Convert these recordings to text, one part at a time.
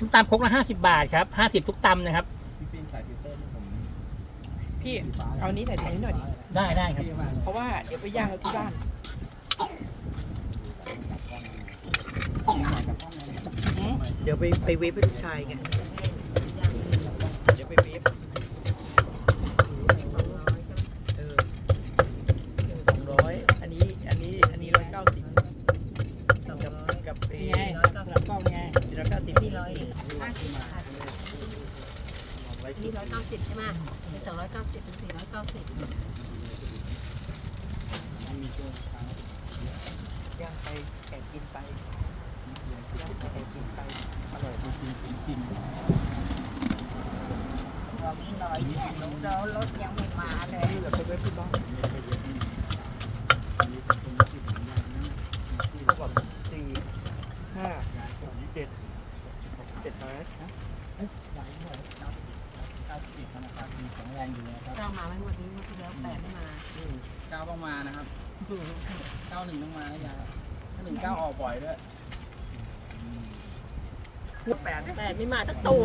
ส้มตำครกละห้าสิบาทครับห้าสิบทุกตำนะครับ พี่ปิงใส่ฟิลเตอร์ให้ผมพี่เอานี้ใส่ตรงนี้หน่อยดิได้ได้ครับ พี่มากเพราะว่าเดี๋ยวไปย่างเอาที่บ้านเดี๋ยวไปไปเวฟให้ลูกชายไงเดี๋ยวไปเวฟ อันนี้ร้อยเก้าสิบใช่ไหมเป็นสองร้อยเก้าสิบเป็นสี่ร้อยเก้าสิบย่างไปแอบกินไปย่างไปแอบกินไปอร่อยจริงจริงเราไม่น้อยเนี่ยเรารถยังไม่มาเลยเหลือไปด้วยพี่บ้องสี่ห้าเจ็ดเจ็ดอะไรนะไหนหน่อย แเจ้ามาไม่หมดนี้วดที่แล้วแปดไม่มาเก้าต้องมานะครับเก้าหนึ่งต้องมานะยก้าหนึ่งเก้าออกบ่อยด้วยแปดแปดไม่มาสักตัว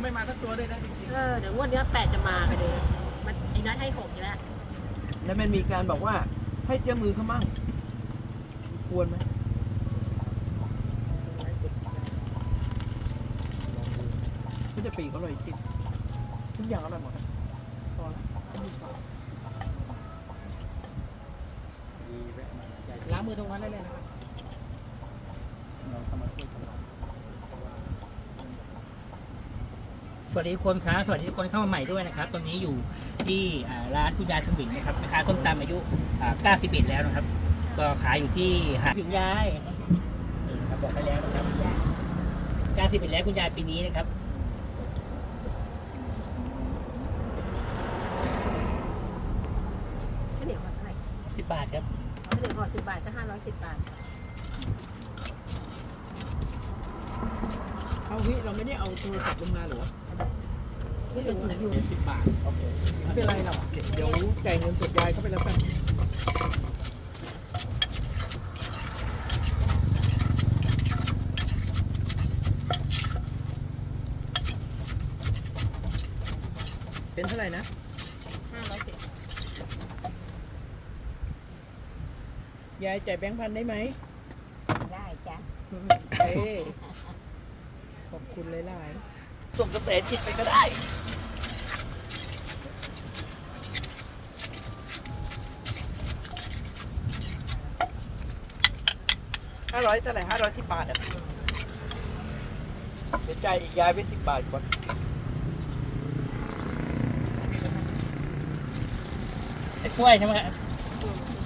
ไม่มาสักตัวด้วยนะเออเดี๋ยววันนี้แปดจะมาไปเลยมันไอ้นัทให้หกอยู่แล้วแล้วมันมีการบอกว่า ให้เจ้ามือเขามั่งควรไหมก็จะปีกอร่อยจริง ทุกอย่างอร่อยหมดอะพอแล้างมือตรงนั้นได้เลยนะครับเราเข้ามาช่วยกันสวัสดีคนครับสวัสดีคนเข้ามาใหม่ด้วยนะครับ ตอนนี้อยู่ที่ร้านคุณยายสมิงนะครับแม่ค้าส้มตำอายุ91แล้วนะครับ ก็ขายอยู่ที่หาดถึงยายนะครับบอกไปแล้วนะครับ91แล้วคุณยายปีนี้นะครับ ข้าวเหนียวมาเท่าไหร่ 10 บาทครับ ข้าวเหนียวห่อ สิบบาทก็ห้าร้อยสิบบาท เอาพี่เราไม่ได้เอาโทรศัพท์ลงมาเหรอที่เหลืออยู่เจ็ดสิบบาท โอเค ไม่เป็นไรหรอก เดี๋ยวจ่ายเงินสดยายเข้าไปแล้วกันเป็นเท่าไหร่นะ ห้าร้อยสิบ ยายจ่ายแบงค์พันได้ไหมได้จ้ะเอ้ยขอบคุณหลายๆส่งกระแสจิตไปก็ได้ห้าร้อยเท่าไหร่ห้าร้อยสิบบาทอะเดี๋ยวจ่ายยายไปสิบบาทก่อนไอ้กล้วยใช่ไหมครับ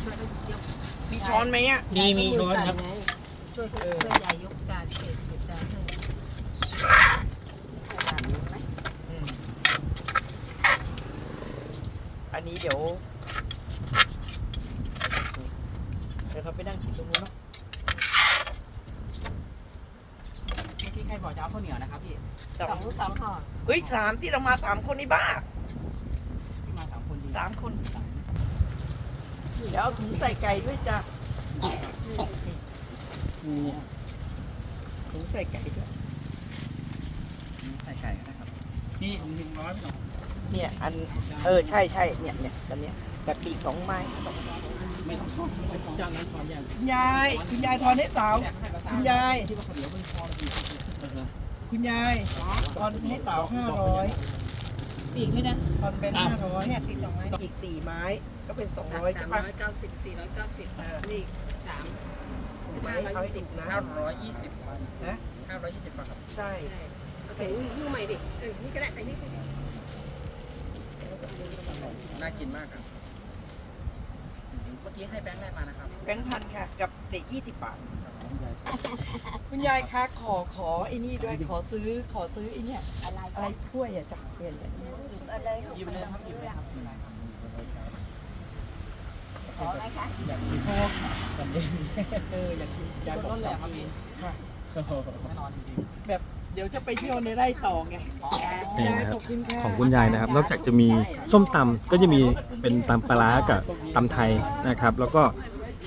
ช่วยยก มีช้อนไหมอะมีมีช้อนครับช่วยช่วยยายยกจานเศษเศษจานให้จานนี้ไหมอืมอันนี้เดี๋ยวเดี๋ยวเขาไปนั่งกินตรงนู้นเนาะเมื่อกี้ใครบอกจะเอาข้าวเหนียวนะครับพี่แต่สองสองห่อเฮ้ยสามที่เรามาสามคนนี่บ้าที่มาสามคนดีสามคน เดี๋ยวเอาถุงใส่ไก่ด้วยจ้ะนี่ถุงใส่ไก่ด้วยใส่ไก่นะครับ นี่ถุงถึงร้อยพี่หน่อยเนี่ยอันเออใช่ใช่เนี่ยเนี่ยอันเนี้ยแบบปีกสองไม้ไม่ต้องทอดไม่ต้องจานนั้นทอนอย่างคุณยายคุณยายทอนให้สาวคุณยายที่ว่าข้าวเหนียวมันพอดีคุณยายทอนให้สาวห้าร้อยปีกด้วยนะทอนเป็นห้าร้อยเนี่ยปีกสองไม้อีกสี่ไม้ ก็เป็นสองสามร้อยใช่ปะร้อยเก้าสิบสี่ร้อยเก้าสิบอ่านี่สามถูกไหมห้าร้อยยี่สิบเาให้ถูกนะห้าร้อยยี่สิบนะห้าร้อยยี่สิบบาทครับใช่ ใช่โอเคยิ้วใหม่ดิเออนี่ก็ได้แต่นี่ก็ได้น่ากินมากครับ เมื่อกี้ให้แบงค์ได้มานะครับแบงค์พันค่ะ กับเตะยี่สิบบาท คุณยายคะขอขอไอ้นี่ด้วยขอซื้อขอซื้อไอ้เนี่ยอะไรอะไรถ้วยอะจ้ะเปลี่ยนเลยอะไรหยิบเลยครับหยิบเลยครับ ขออะไรคะอยากกินโค้กกันเองเอออยากกินยายบอกต้นแหลจัมบครับเอพี่ค่ะแน่นอนจริงแบบเดี๋ยวจะไปเที่ยวในไร่ต่อไงนี่นะครับของคุณยายนะครับ นอกจากจะมีส้มตำก็จะมีเป็นตำปลาร้ากับตำไทยนะครับ แล้วก็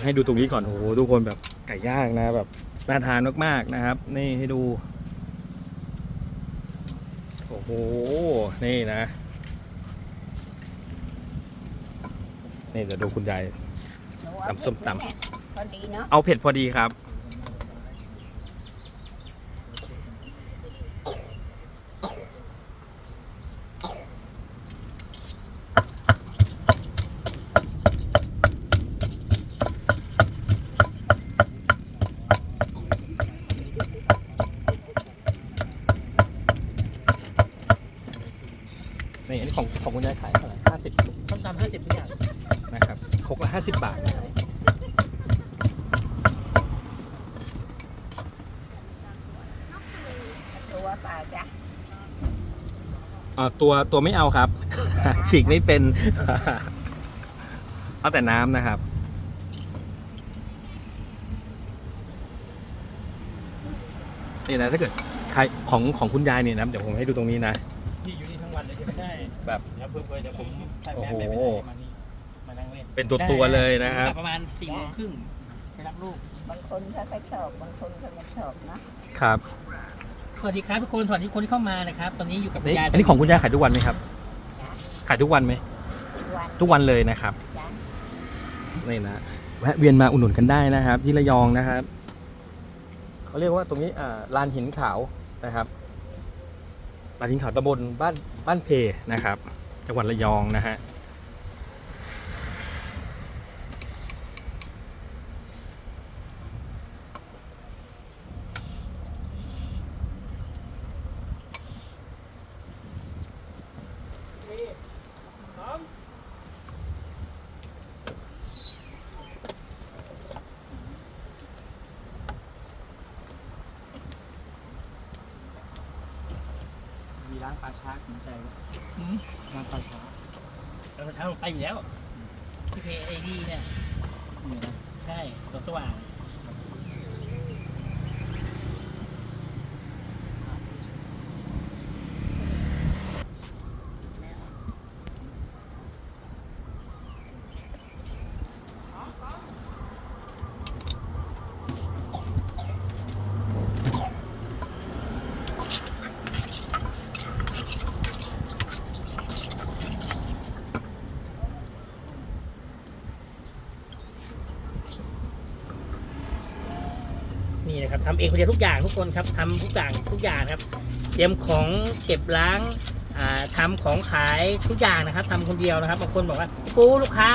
ให้ดูตรงนี้ก่อนโอ้โหทุกคนแบบไก่ย่างนะแบบน่าทานมากๆนะครับ นี่ให้ดู โอ้โหนี่นะ นี่เดี๋ยวดูคุณยาย ตำส้มตำ พอดีเนาะเอาเผ็ดพอดีครับ นี่อันนี้ของของคุณยายขายเท่าไหร่ห้าสิบ ส้มตำห้าสิบทุกอย่างนะ ครับครกละห้าสิบบาทนะครับตัวเปล่าจ้ะอ่าตัวตัวไม่เอาครับ ฉีกไม่เป็น เอาแต่น้ำนะครับ นี่นะถ้าเกิดใครของของคุณยายเนี่ยนะเดี๋ยวผมให้ดูตรงนี้นะ ที่อยู่นี่ทั้งวันเลยใช่ไหมใช่แบบ แล้วเพื่อๆเดี๋ยวผมใส่โอ้แมสโหไปไม่ได้มานี่มานั่ง เล่นเป็นตัวตัวๆเลยนะครับ ประมาณสี่โมงครึ่งไปรับลูก บางคนเขาก็ชอบบางคนเขาไม่ชอบเนาะครับ สวัสดีครับทุกคน สวัสดีทุกคนที่เข้ามานะครับ ตอนนี้อยู่กับคุนี่ณยายอันนี้ของคุณยายขายทุกวันไหมครับ ขายทุกวันไหม วันทุกวันเลยนะครับ จ้ะนี่นะแวะเวียนมาอุดหนุนกันได้นะครับ ที่ระยองนะครับเขาเรียกว่าตรงนี้อ่าลานหินขาวนะครับลานหินขาวตำบลบ้านบ้านเพนะครับจังหวัดระยองนะฮะ ร้านปลาช้าสนใจอืม ร้านปลาช้าเราเช้าไปอยู่แล้วที่เพไอดีเนี่ย นี่นะ ใช่ตัวสว่าง นี่ครับทำเองคนเดียวทุกอย่างทุกคนครับทำทุกอย่างทุกอย่างครับ เตรียมของเก็บล้างทำทำของขายทุกอย่างนะครับทำคนเดียวนะครับบางคนบอกว่าพี่ปูลูกค้า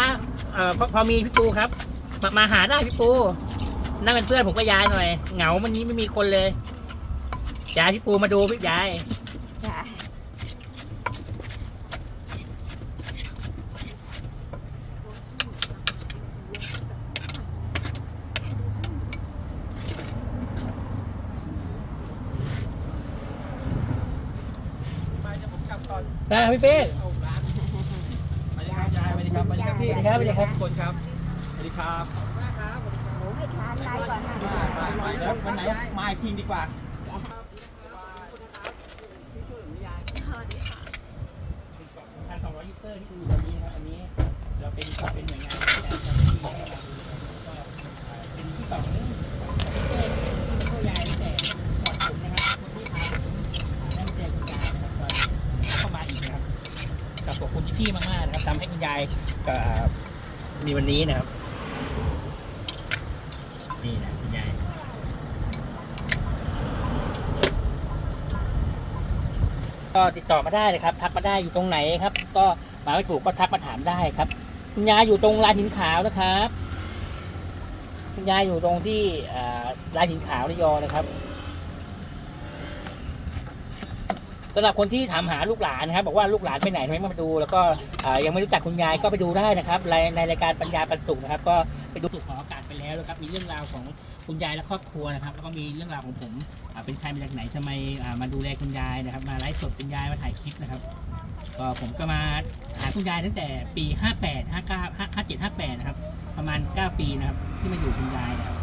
เอ่อพอพอมีพี่ปูครับ มามาหาได้พี่ปูนั่งเป็นเพื่อนผมก็ย้ายหน่อยเหงาวันนี้ไม่มีคนเลยยายพี่ปูมาดูพี่ยาย จ้ะ มาจะผมกลับก่อน ได้ครับพี่เป้เอาร้านสวัสดีครับยายสวัสดีครับสวัสดีครับพี่สวัสดีครับสวัสดีครับทุกคนครับสวัสดีครับขอบคุณมากครับหนูไม่ทานได้ก่อนนะมามาเดี๋ยววันไหนมาอีกทีดีกว่าพันสองร้อยยูเซอร์ที่ดูตอนนี้นะครับอันนี้เราเป็นเป็นหน่วยงานที่ได้ทำที่ให้มาดูก็อ่าเป็นที่สองที่ช่วยที่ช่วยยายตั้งแต่ก่อนผมนะครับคนที่พาผมอ่าได้มาเจอคุณยายนะครับตอนเข้ามาอีกนะครับ กับขอบคุณพี่มากๆนะครับทำให้คุณยายกับอ่ามีวันนี้นะครับ นี่นะคุณยายก็ติดต่อมาได้เลยครับ ทักมาได้อยู่ตรงไหนครับ ก็มาไม่ถูกก็ทักมาถามได้ครับ คุณยายอยู่ตรงลานหินขาวนะครับ คุณยายอยู่ตรงที่ลานหินขาวระยองนะครับ สำหรับคนที่ถามหาลูกหลานนะครับบอกว่าลูกหลานไปไหนทำไมไม่มาดู แล้วก็ยังไม่รู้จักคุณยายก็ไปดูได้นะครับในในรายการปัญญาปันสุขนะครับ ก็ไปดูสุขของอากาศไปแล้วนะครับมีเรื่องราวของคุณยายและครอบครัวนะครับแล้วก็มีเรื่องราวของผมเป็นใครมาจากไหนทำไมมาดูแลคุณยายนะครับ มาไลฟ์สดคุณยายมาถ่ายคลิปนะครับก็ผมก็มาหาคุณยายตั้งแต่ปี 58 59 57 58 นะครับ ประมาณ 9 ปีนะครับที่มาอยู่คุณยายนะครับ